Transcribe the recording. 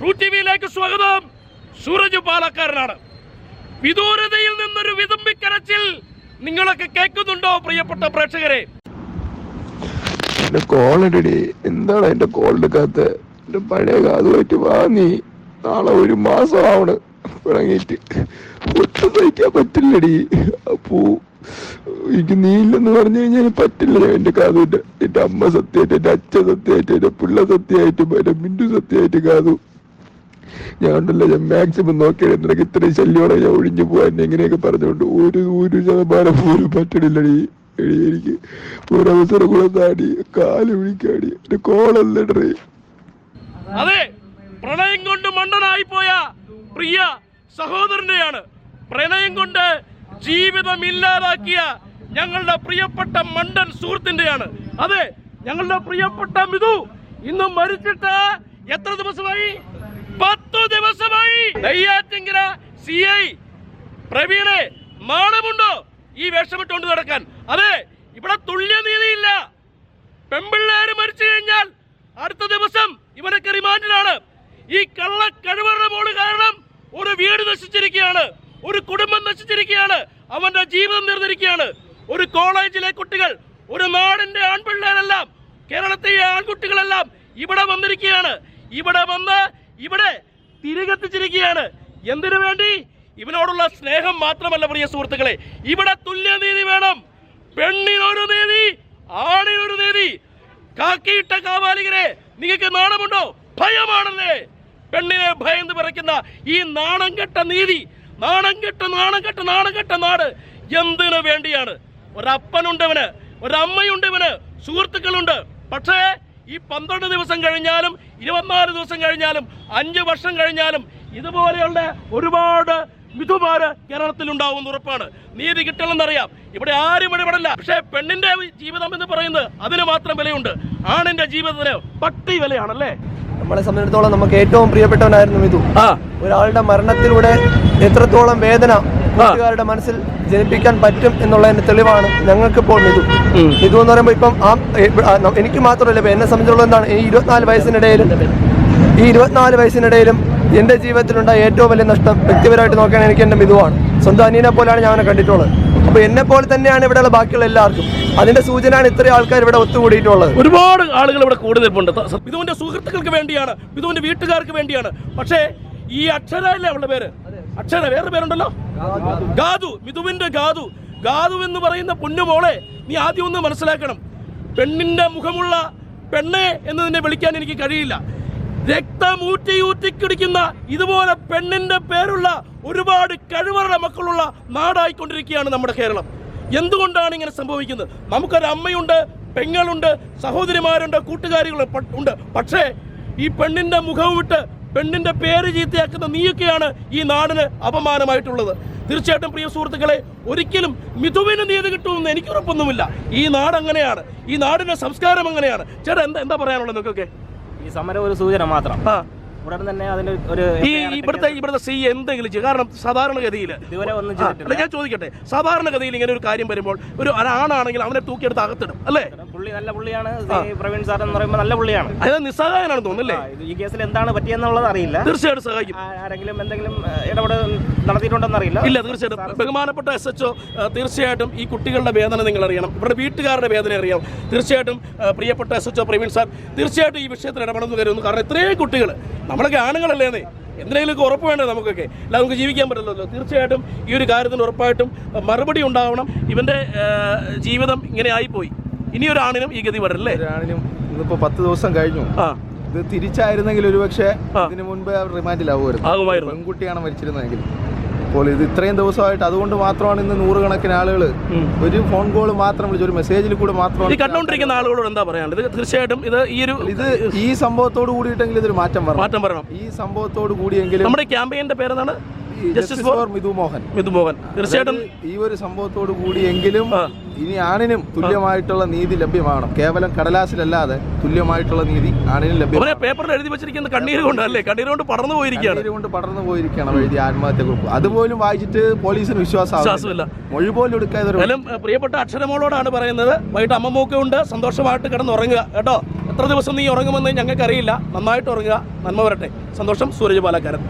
True T സ്വാഗതം. സൂരജ് പാലക്കാരനാണ്. വിദൂരതയിൽ നിന്നൊരു വിതമ്പിക്കരച്ചിൽ നിങ്ങളൊക്കെ കേൾക്കുന്നുണ്ടോ പ്രിയപ്പെട്ട പ്രേക്ഷകരെ? എന്റെ ഇടടി. എന്താണ് എന്റെ കോൾ എടുക്കാത്ത എന്റെ പഴയ കാതുമായിട്ട് വാങ്ങി നാളെ ഒരു മാസം ആവണ്. തുടങ്ങിയിട്ട് ഒട്ടും സഹിക്കാൻ പറ്റില്ലടി. അപ്പൂ എനിക്ക് നീല്ലെന്ന് പറഞ്ഞു കഴിഞ്ഞാൽ പറ്റില്ല. എന്റെ കാതുവിന്റെ എന്റെ അമ്മ സത്യമായിട്ട് എന്റെ അച്ഛൻ സത്യമായിട്ട് എന്റെ പിള്ള സത്യമായിട്ടും എന്റെ മിന്റു സത്യമായിട്ട് കാതു. ഞാൻ ഉണ്ടല്ലോ ഞാൻ മാക്സിമം നോക്കിയാൽ നിനക്ക് ഇത്രയും ശല്യോടെ ഞാൻ ഒഴിഞ്ഞു പോകാൻ എങ്ങനെയൊക്കെ പറഞ്ഞുകൊണ്ട് ഒരു ഒരു ശതമാനം പോലും പറ്റണില്ലടി എനിക്ക് ഒരവസരം കൂടെ താടി കാൽ വിളിക്കാടി എന്റെ കോളല്ലേ അതെ പ്രണയം കൊണ്ട് മണ്ണനായി പോയ പ്രിയ സഹോദരനെയാണ്. പ്രണയം കൊണ്ട് ജീവിതം ഇല്ലാതാക്കിയ ഞങ്ങളുടെ പ്രിയപ്പെട്ട മണ്ടൻ സുഹൃത്തിന്റെയാണ്. അതെ ഞങ്ങളുടെ പ്രിയപ്പെട്ട മിതു ഇന്ന് മരിച്ചിട്ട് എത്ര ദിവസമായി? പത്തു ദിവസമായി നെയ്യാറ്റിങ്കര സി ഐ പ്രവീണെ മാണമുണ്ടോ ഈ വേഷമിട്ടുകൊണ്ട് നടക്കാൻ. അതെ ഇവിടെ തുല്യനീതിയില്ല. പെമ്പിള്ളേര് മരിച്ചു കഴിഞ്ഞാൽ അടുത്ത ദിവസം ഇവരൊക്കെ റിമാൻഡിലാണ്. ഈ കള്ള കഴിവറുടെ മോൾ കാരണം ഒരു വീട് നശിച്ചിരിക്കുകയാണ്. ഒരു കുടുംബം നശിച്ചിരിക്കുകയാണ്. അവന്റെ ജീവിതം നിർന്നിരിക്കുകയാണ് ഒരു കോളേജിലെ കുട്ടികൾ ഒരു നാടിന്റെ ആൺപിള്ളേരെല്ലാം കേരളത്തിലെ ആൺകുട്ടികളെല്ലാം ഇവിടെ വന്നിരിക്കുകയാണ്. ഇവിടെ വന്ന് ഇവിടെ തിരികെത്തിച്ചിരിക്കുകയാണ്. എന്തിനു വേണ്ടി? ഇവനോടുള്ള സ്നേഹം മാത്രമല്ല പ്രിയ സുഹൃത്തുക്കളെ. ഇവിടെ തുല്യനീതി വേണം. പെണ്ണിനൊരു നീതി ആണിനൊരു നീതി. കാക്കിയിട്ട കാവാലികരെ നിങ്ങൾക്ക് നാണമുണ്ടോ? ഭയമാണല്ലേ. പെണ്ണിനെ ഭയന്ന് പിറയ്ക്കുന്ന ഈ നാണം കെട്ട നീതി നാണം കെട്ട നാണം കെട്ട നാണം കെട്ട നാട് എന്തിനു വേണ്ടിയാണ്? ഒരപ്പനുണ്ടവന് ഒരമ്മയുണ്ടവന് സുഹൃത്തുക്കളുണ്ട്. പക്ഷേ ഈ പന്ത്രണ്ട് ദിവസം കഴിഞ്ഞാലും ഇരുപത്തിനാല് ദിവസം കഴിഞ്ഞാലും അഞ്ച് വർഷം കഴിഞ്ഞാലും ഇതുപോലെയുള്ള ഒരുപാട് വിധുമാര് കേരളത്തിൽ ഉണ്ടാവും ഉറപ്പാണ്. നീതി കിട്ടണമെന്നറിയാം. ഇവിടെ ആരും ഇടപെടില്ല. പക്ഷേ പെണ്ണിന്റെ ജീവിതം എന്ന് പറയുന്നത് അതിന് മാത്രം വിലയുണ്ട്. ആണിന്റെ ജീവിതത്തിന് പട്ടി വിലയാണല്ലേ? നമ്മളെ സംബന്ധിച്ചിടത്തോളം നമുക്ക് ഏറ്റവും പ്രിയപ്പെട്ടവനായിരുന്നു മിഥു. ആ. ഒരാളുടെ മരണത്തിലൂടെ എത്രത്തോളം വേദന കൂട്ടുകാരുടെ മനസ്സിൽ ജനിപ്പിക്കാൻ പറ്റും എന്നുള്ളതിന്റെ തെളിവാണ് ഞങ്ങൾക്കിപ്പോൾ ഉം. മിതു എന്ന് പറയുമ്പോൾ ഇപ്പം ആ എനിക്ക് മാത്രമല്ല ഇപ്പം എന്നെ സംബന്ധിച്ചുള്ള എന്താണ് ഈ ഇരുപത്തിനാല് വയസ്സിനിടയിലും ഈ ഇരുപത്തിനാല് വയസ്സിനിടയിലും എന്റെ ജീവിതത്തിലുണ്ടായ ഏറ്റവും വലിയ നഷ്ടം വ്യക്തിപരമായിട്ട് നോക്കുകയാണെങ്കിൽ എനിക്ക് എന്റെ മിതുവാണ് സ്വന്തം അനിയനെ പോലെയാണ് ഞാൻ കണ്ടിട്ടുള്ളത്. അപ്പോൾ എന്നെ പോലെ തന്നെയാണ് ഇവിടെയുള്ള ബാക്കിയുള്ള എല്ലാവർക്കും. അതിന്റെ സൂചനയാണ് ഇത്രയും ആൾക്കാർ ഇവിടെ ഒത്തുകൂടിയിട്ടുള്ളത്. ഒരുപാട് ആളുകൾ ഇവിടെ കൂടുതലുണ്ട് ഇതുവിന്റെ സുഹൃത്തുക്കൾക്ക് വേണ്ടിയാണ് ഇതുവിന്റെ വീട്ടുകാർക്ക് വേണ്ടിയാണ്. പക്ഷേ ഈ അക്ഷര അല്ലേ അവളുടെ പേര്? അക്ഷര വേറെ പേരുണ്ടല്ലോ? ഗാദു മിഥുവിന്റെ ഗാദു. ഗാദു എന്ന് പറയുന്ന പൊന്നുമോളെ നീ ആദ്യം ഒന്ന് മനസ്സിലാക്കണം. പെണ്ണിന്റെ മുഖമുള്ള പെണ്ണെ എന്ന് നിന്നെ വിളിക്കാൻ എനിക്ക് കഴിയില്ല. രക്തമൂറ്റി ഊറ്റി കുടിക്കുന്ന ഇതുപോലെ പെണ്ണിന്റെ പേരുള്ള ഒരുപാട് കഴിവറുടെ മക്കളുള്ള നാടായിക്കൊണ്ടിരിക്കുകയാണ് നമ്മുടെ കേരളം. എന്തുകൊണ്ടാണ് ഇങ്ങനെ സംഭവിക്കുന്നത്? നമുക്കൊരു അമ്മയുണ്ട് പെങ്ങളുണ്ട് സഹോദരിമാരുണ്ട് കൂട്ടുകാരികൾ ഉണ്ട്. പക്ഷേ ഈ പെണ്ണിന്റെ മുഖം വിട്ട് പെണ്ണിന്റെ പേര് ചീത്തയാക്കുന്ന നീയൊക്കെയാണ് ഈ നാടിന് അപമാനമായിട്ടുള്ളത്. തീർച്ചയായിട്ടും പ്രിയ സുഹൃത്തുക്കളെ ഒരിക്കലും മിഥുവിന് നീതി കിട്ടുമെന്ന് എനിക്ക് ഉറപ്പൊന്നുമില്ല. ഈ നാട് അങ്ങനെയാണ്. ഈ നാടിന്റെ സംസ്കാരം അങ്ങനെയാണ്. ചേട്ടാ എന്താ എന്താ പറയാനുള്ളത് നിങ്ങൾക്കൊക്കെ? ഈ സമരം ഒരു സൂചന മാത്രം. ആ. ഉടൻ തന്നെ അതിന്റെ ഒരു ഈ ഇവിടുത്തെ ഇവിടുത്തെ സി എന്തെങ്കിലും ചെയ്യും? കാരണം സാധാരണഗതിയിൽ ഇതുവരെ ഒന്നും ഞാൻ ചോദിക്കട്ടെ. സാധാരണഗതിയിൽ ഇങ്ങനെ ഒരു കാര്യം വരുമ്പോൾ ഒരു ആണാണെങ്കിൽ അവനെ തൂക്കിയെടുത്ത് അകത്തിടും അല്ലേ? പുള്ളി നല്ല പുള്ളിയാണ്. പ്രവീൺ സാർ എന്ന് പറയുമ്പോൾ നല്ല പുള്ളിയാണ്. അതായത് നിസ്സഹായനാണെന്ന് തോന്നുന്നല്ലേ? ഈ കേസിൽ എന്താണ് പറ്റിയെന്നുള്ളത് അറിയില്ല. തീർച്ചയായിട്ടും സഹായിക്കും. ആരെങ്കിലും എന്തെങ്കിലും ഏഹ്, ഇടപെടൽ നടത്തിയിട്ടുണ്ടെന്ന് അറിയില്ല. ഇല്ല തീർച്ചയായിട്ടും. ബഹുമാനപ്പെട്ട എസ് എച്ച് തീർച്ചയായിട്ടും ഈ കുട്ടികളുടെ വേദന നിങ്ങൾ അറിയണം. ഇവരുടെ വീട്ടുകാരുടെ വേദന അറിയാം. തീർച്ചയായിട്ടും പ്രിയപ്പെട്ട എസ് എച്ച് പ്രവീൺ സാർ തീർച്ചയായിട്ടും ഈ വിഷയത്തിൽ ഇടപെടുന്നു കരുതുന്നു. കാരണം ഇത്രയും കുട്ടികൾ നമ്മളൊക്കെ ആണുങ്ങളല്ലേന്നേ എന്തിനെങ്കിലും ഉറപ്പ് വേണ്ടേ നമുക്കൊക്കെ? അല്ല നമുക്ക് ജീവിക്കാൻ പറ്റില്ലല്ലോ. തീർച്ചയായിട്ടും ഈ ഒരു കാര്യത്തിന് ഉറപ്പായിട്ടും മറുപടി ഉണ്ടാവണം. ഇവന്റെ ജീവിതം ഇങ്ങനെ ആയിപ്പോയി. ഇനി ഒരു ആണിനും ഈ ഗതി വരല്ലേ? ആണിനും ഇന്നിപ്പോ പത്ത് ദിവസം കഴിഞ്ഞു. ആ. ഇത് തിരിച്ചായിരുന്നെങ്കിൽ ഒരുപക്ഷെ പക്ഷേ ഇതിനു മുൻപ് റിമാൻഡിലാവുമായിരുന്നു. ആകുമായിരുന്നു. പെൺകുട്ടിയാണ് മരിച്ചിരുന്നതെങ്കിൽ. അപ്പോൾ ഇത് ഇത്രയും ദിവസമായിട്ട് അതുകൊണ്ട് മാത്രമാണ് ഇന്ന് നൂറുകണക്കിന് ആളുകൾ ഒരു ഫോൺ കോൾ മാത്രം വിളിച്ച് ഒരു മെസ്സേജിൽ കൂടെ ഈ മാത്രമാണ് കണ്ടുകൊണ്ടിരിക്കുന്ന ആളുകളോട് എന്താ പറയാനുള്ളത്? ഇത് തീർച്ചയായിട്ടും ഇത് ഈ ഒരു ഇത് ഈ സംഭവത്തോട് കൂടിയിട്ടെങ്കിൽ ഇതൊരു മാറ്റം വരണം. മാറ്റം വരണം. ഈ സംഭവത്തോട് കൂടിയെങ്കിലും നമ്മുടെ ക്യാമ്പയിന്റെ പേരെന്താണ്? ജസ്റ്റിസ് ഫോർ മിതു മോഹൻ മിഥു മോഹൻ തീർച്ചയായിട്ടും ഈ ഒരു സംഭവത്തോട് കൂടി എങ്കിലും ഇനി ആണിനും തുല്യമായിട്ടുള്ള നീതി ലഭ്യമാണ് കേവലം കടലാസിലല്ലാതെ തുല്യമായിട്ടുള്ള നീതി ആണിനും ലഭ്യമാണ് പേപ്പറിൽ എഴുതി വെച്ചിരിക്കുന്ന കണ്ണീര് കൊണ്ടല്ലേ? കണ്ണീര് കൊണ്ട് പടർന്നു പോയിരിക്കുകയാണ്. കണ്ണീര് കൊണ്ട് പടർന്നു പോയിരിക്കുകയാണ് എഴുതിയ ആത്മഹത്യ കുറിപ്പ്. അതുപോലും വായിച്ചിട്ട് പോലീസിന് വിശ്വാസമില്ല. മൊഴി പോലും എടുക്കാതെ പ്രിയപ്പെട്ട അക്ഷരമോളോടാണ് പറയുന്നത്. വൈകിട്ട് അമ്മമ്മൊക്കെ ഉണ്ട് സന്തോഷമായിട്ട് കിടന്നുറങ്ങുക. കേട്ടോ? എത്ര ദിവസം നീ ഉറങ്ങുമെന്ന് ഞങ്ങൾക്കറിയില്ല. നന്നായിട്ട് ഉറങ്ങുക. നന്മ വരട്ടെ. സന്തോഷം സൂരജ് പാലക്കാരൻ.